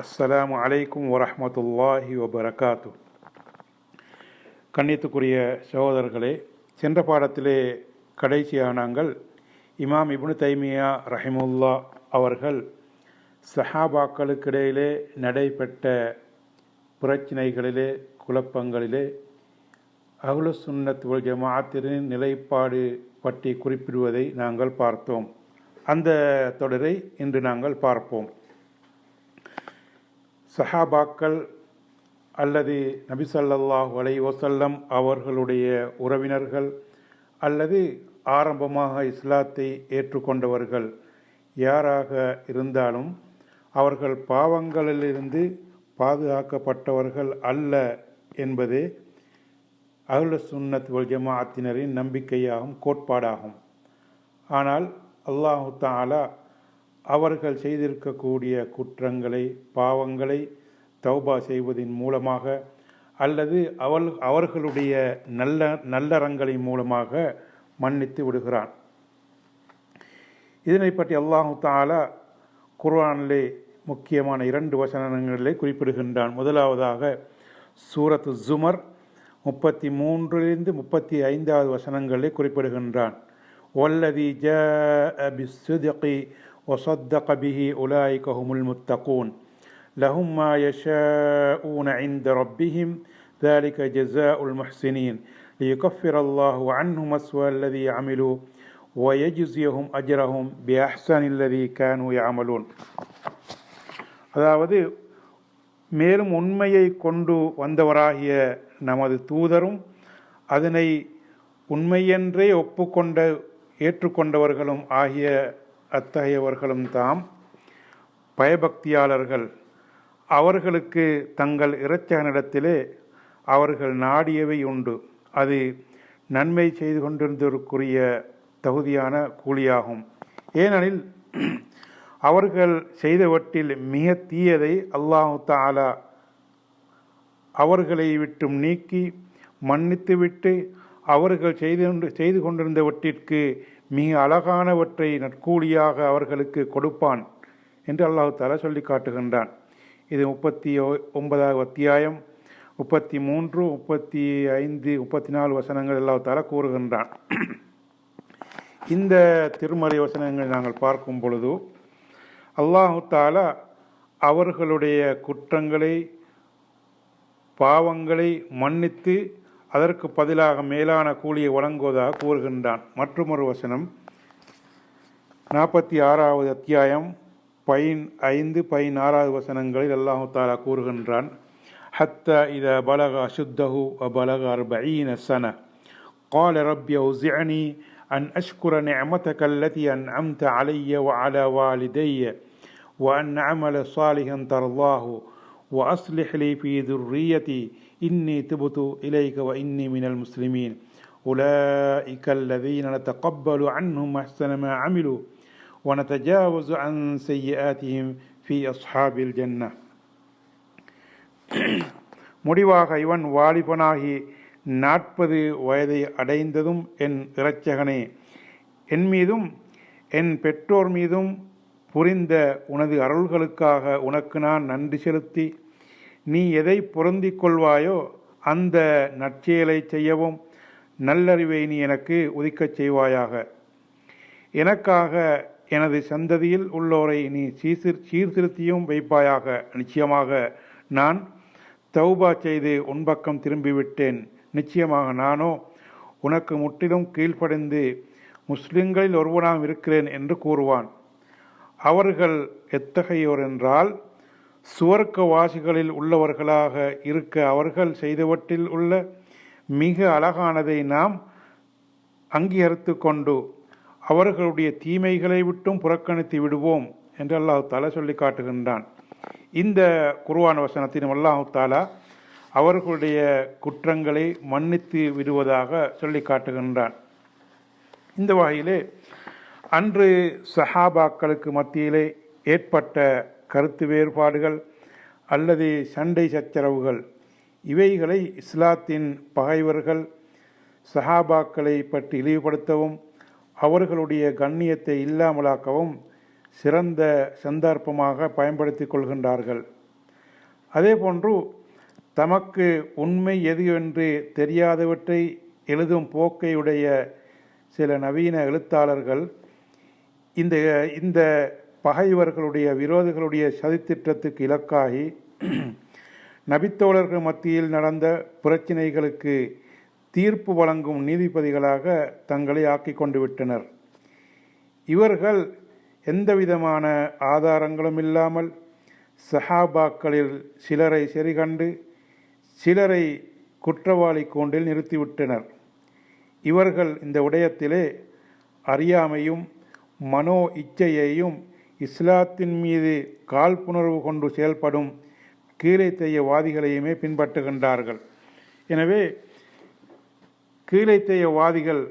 அஸ்லாம் அலைக்கும் வரமத்துல்லாஹி வபரகாத்து கண்ணியத்துக்குரிய சகோதரர்களே சென்ற பாடத்திலே கடைசியாக நாங்கள் இமாம் இப்னு தைமியா ரஹிமுல்லா அவர்கள் சஹாபாக்களுக்கிடையிலே நடைபெற்ற பிரச்சினைகளிலே குழப்பங்களிலே அகுலு சுன்னத் வல் நிலைப்பாடு பற்றி குறிப்பிடுவதை நாங்கள் பார்த்தோம். அந்த தொடரை இன்று நாங்கள் பார்ப்போம். சஹாபாக்கள் அல்லது நபிசல்லாஹ் ஸல்லல்லாஹு அலைஹி அவர்களுடைய உறவினர்கள் அல்லது ஆரம்பமாக இஸ்லாத்தை ஏற்றுக்கொண்டவர்கள் யாராக இருந்தாலும் அவர்கள் பாவங்களிலிருந்து பாதுகாக்கப்பட்டவர்கள் அல்ல என்பதே அகுல சுன்னத் வல் ஜமாஅத்தினரின் நம்பிக்கையாகும் கோட்பாடாகும். ஆனால் அல்லாஹு தாலா அவர்கள் செய்திருக்கக்கூடிய குற்றங்களை பாவங்களை தௌபா செய்வதின் மூலமாக அல்லது அவள் அவர்களுடைய நல்ல நல்லறங்களின் மூலமாக மன்னித்து விடுகிறான். இதனை பற்றி அல்லாஹு தாலா குர்ஆனிலே முக்கியமான இரண்டு வசனங்களிலே குறிப்பிடுகின்றான். முதலாவதாக சூரத் ஜுமர் முப்பத்தி மூன்றிலிருந்து முப்பத்தி ஐந்தாவது வசனங்களை குறிப்பிடுகின்றான் ஒல்லதி ஜ وصدق به أولئك هم المتقون لهم ما يشاءون عند ربهم ذلك جزاء المحسنين ليكفر الله عنهم أسوأ الذي عملوا ويجزيهم أجرهم بأحسن الذي كانوا يعملون அதாவது மேலும் உண்மையை கொண்டு வந்தவராகிய நமது தூதரும் அதனை உண்மையென்றே ஒப்புக்கொண்ட ஏற்றுக்கொண்டவர்களும் ஆகிய அத்தகையவர்களும் தாம் பயபக்தியாளர்கள். அவர்களுக்கு தங்கள் இறைச்சகனிடத்திலே அவர்கள் நாடியவை உண்டு. அது நன்மை செய்து கொண்டிருந்ததற்குரிய தகுதியான கூலியாகும். ஏனெனில் அவர்கள் செய்தவற்றில் மிக தீயதை அல்லாஹு தாலா அவர்களை விட்டும் நீக்கி மன்னித்துவிட்டு அவர்கள் செய்து செய்து கொண்டிருந்தவற்றிற்கு மிக அழகானவற்றை நற்கூலியாக அவர்களுக்கு கொடுப்பான் என்று அல்லாஹு தாலா சொல்லி காட்டுகின்றான். இது முப்பத்தி ஒன்பதாவது அத்தியாயம். முப்பத்தி மூன்று முப்பத்தி ஐந்து முப்பத்தி நாலு வசனங்கள் அல்லாஹு தாலா கூறுகின்றான். இந்த திருமறை வசனங்கள் நாங்கள் பார்க்கும் பொழுது அல்லாஹு தாலா அவர்களுடைய குற்றங்களை பாவங்களை மன்னித்து அதற்கு பதிலாக மேலான கூலியை வழங்குவதாக கூறுகின்றான் மற்றொரு வசனம் நாற்பத்தி ஆறாவது அத்தியாயம் பைன் ஐந்து பதினாறாவது வசனங்களில் அல்லாஹு தாலா கூறுகின்றான் حتى إذا بلغ أشده وبلغ أربعين سنة قال رب أوزعني أن أشكر نعمتك التي أنعمت علي وعلى والدي وأن أعمل صالحا ترضاه وأصلح لي في ذريتي إني تبت إليك وإني من المسلمين أولئك الذين نتقبل عنهم أحسن ما عملوا ونتجاوز عن سيئاتهم في أصحاب الجنة முடிவாக இவன் வாலிபனாகி நாற்பது வயதை அடைந்ததும் என் இரட்சகனே என் மீதும் என் பெற்றோர் மீதும் புரிந்த உனது அருள்களுக்காக உனக்கு நான் நன்றி செலுத்தி நீ எதை பொருந்திக் கொள்வாயோ அந்த நற்செயலை செய்யவும் நல்லறிவை நீ எனக்கு உதிக்கச் செய்வாயாக. எனக்காக எனது சந்ததியில் உள்ளோரை நீ சீர்திரு சீர்திருத்தியும் வைப்பாயாக. நிச்சயமாக நான் தௌபா செய்து உன்பக்கம் திரும்பிவிட்டேன். நிச்சயமாக நானோ உனக்கு முற்றிலும் கீழ்ப்படைந்து முஸ்லிம்களில் ஒருவனாக இருக்கிறேன் என்று கூறுவான். அவர்கள் எத்தகையோர் என்றால் சுவர்க்கவாசிகளில் உள்ளவர்களாக இருக்க அவர்கள் செய்தவற்றில் உள்ள மிக அழகானதை நாம் அங்கீகரித்து கொண்டு அவர்களுடைய தீமைகளை விட்டும் புறக்கணித்து விடுவோம் என்று அல்லாஹு தாலா சொல்லி காட்டுகின்றான். இந்த குருவான வசனத்தின் அல்லாஹு தாலா அவர்களுடைய குற்றங்களை மன்னித்து விடுவதாக சொல்லி காட்டுகின்றான். இந்த வகையிலே அன்று சஹாபாக்களுக்கு மத்தியிலே ஏற்பட்ட கருத்து வேறுபாடுகள் அல்லது சண்டை சச்சரவுகள். இவைகளை இஸ்லாத்தின் பகைவர்கள் சஹாபாக்களை பற்றி இழிவுபடுத்தவும் அவர்களுடைய கண்ணியத்தை இல்லாமலாக்கவும் சிறந்த சந்தர்ப்பமாக பயன்படுத்திக் கொள்கின்றார்கள். அதே போன்று தமக்கு உண்மை எது என்று தெரியாதவற்றை எழுதும் போக்கையுடைய சில நவீன எழுத்தாளர்கள் இந்த இந்த பகைவர்களுடைய விரோதிகளுடைய சதித்திட்டத்துக்கு இலக்காகி நபித்தோழர்கள் மத்தியில் நடந்த பிரச்சினைகளுக்கு தீர்ப்பு வழங்கும் நீதிபதிகளாக தங்களை ஆக்கி கொண்டு விட்டனர். இவர்கள் எந்தவிதமான ஆதாரங்களும் இல்லாமல் சஹாபாக்களில் சிலரை சரிகண்டு சிலரை குற்றவாளி கூண்டில் நிறுத்திவிட்டனர். இவர்கள் இந்த விடயத்திலே அறியாமையும் மனோ இச்சையையும் இஸ்லாத்தின் மீது காழ்ப்புணர்வு கொண்டு செயல்படும் கீழே வாதிகளையுமே பின்பற்றுகின்றார்கள். எனவே கீழைத்தேயவாதிகள்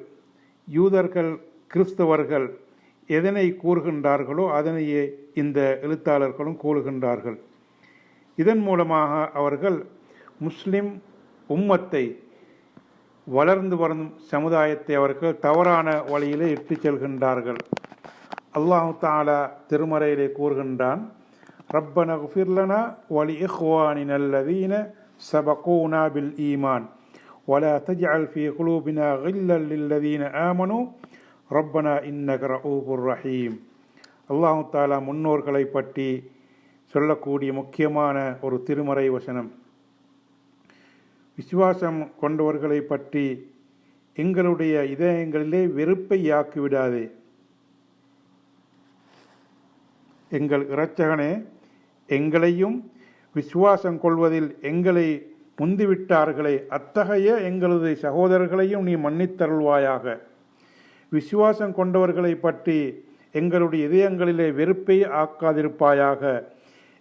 யூதர்கள் கிறிஸ்தவர்கள் எதனை கூறுகின்றார்களோ அதனையே இந்த எழுத்தாளர்களும் கூறுகின்றார்கள். இதன் மூலமாக அவர்கள் முஸ்லிம் உம்மத்தை வளர்ந்து வரும் சமுதாயத்தை அவர்கள் தவறான வழியிலே இட்டு செல்கின்றார்கள். அல்லாஹு தாலா திருமறையிலே கூறுகின்றான் ரப்பன குஃபிர்லனா வலி இஹ்வானி நல்லதீன சபகூனா பில் ஈமான். ولا تجعل في قلوبنا غلا للذين آمنوا ربنا إنك رؤوف رحيم அல்லாஹு தாலா முன்னோர்களை பற்றி சொல்லக்கூடிய முக்கியமான ஒரு திருமறை வசனம். விசுவாசம் கொண்டவர்களை பற்றி எங்களுடைய இதயங்களிலே வெறுப்பை ஆக்கிவிடாதே எங்கள் இரட்சகனே எங்களையும் விசுவாசம் கொள்வதில் எங்களை முந்திவிட்டார்களே அத்தகைய எங்களது சகோதரர்களையும் நீ மன்னித்தருள்வாயாக. விசுவாசம் கொண்டவர்களை பற்றி எங்களுடைய இதயங்களிலே வெறுப்பை ஆக்காதிருப்பாயாக.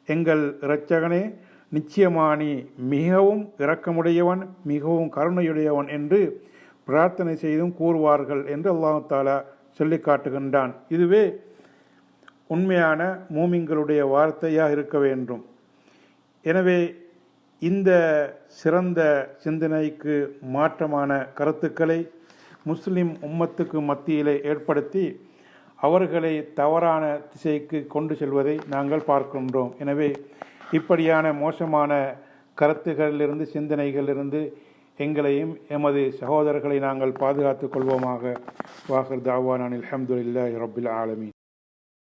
எங்கள் இரட்சகனே நிச்சயமானி மிகவும் இரக்கமுடையவன் மிகவும் கருணையுடையவன் என்று பிரார்த்தனை செய்தும் கூறுவார்கள் என்று அல்லாஹாலா சொல்லி காட்டுகின்றான் இதுவே உண்மையான மூமிங்களுடைய வார்த்தையாக இருக்க வேண்டும். எனவே இந்த சிறந்த சிந்தனைக்கு மாற்றமான கருத்துக்களை முஸ்லிம் உம்மத்துக்கு மத்தியிலே ஏற்படுத்தி அவர்களை தவறான திசைக்கு கொண்டு செல்வதை நாங்கள் பார்க்கின்றோம். எனவே இப்படியான மோசமான கருத்துகளிலிருந்து சிந்தனைகளிலிருந்து எங்களையும் எமது சகோதரர்களை நாங்கள் பாதுகாத்துக் கொள்வோமாக. வாகர் தாவானில் அஹமதுல்லா ரபுல் ஆலமி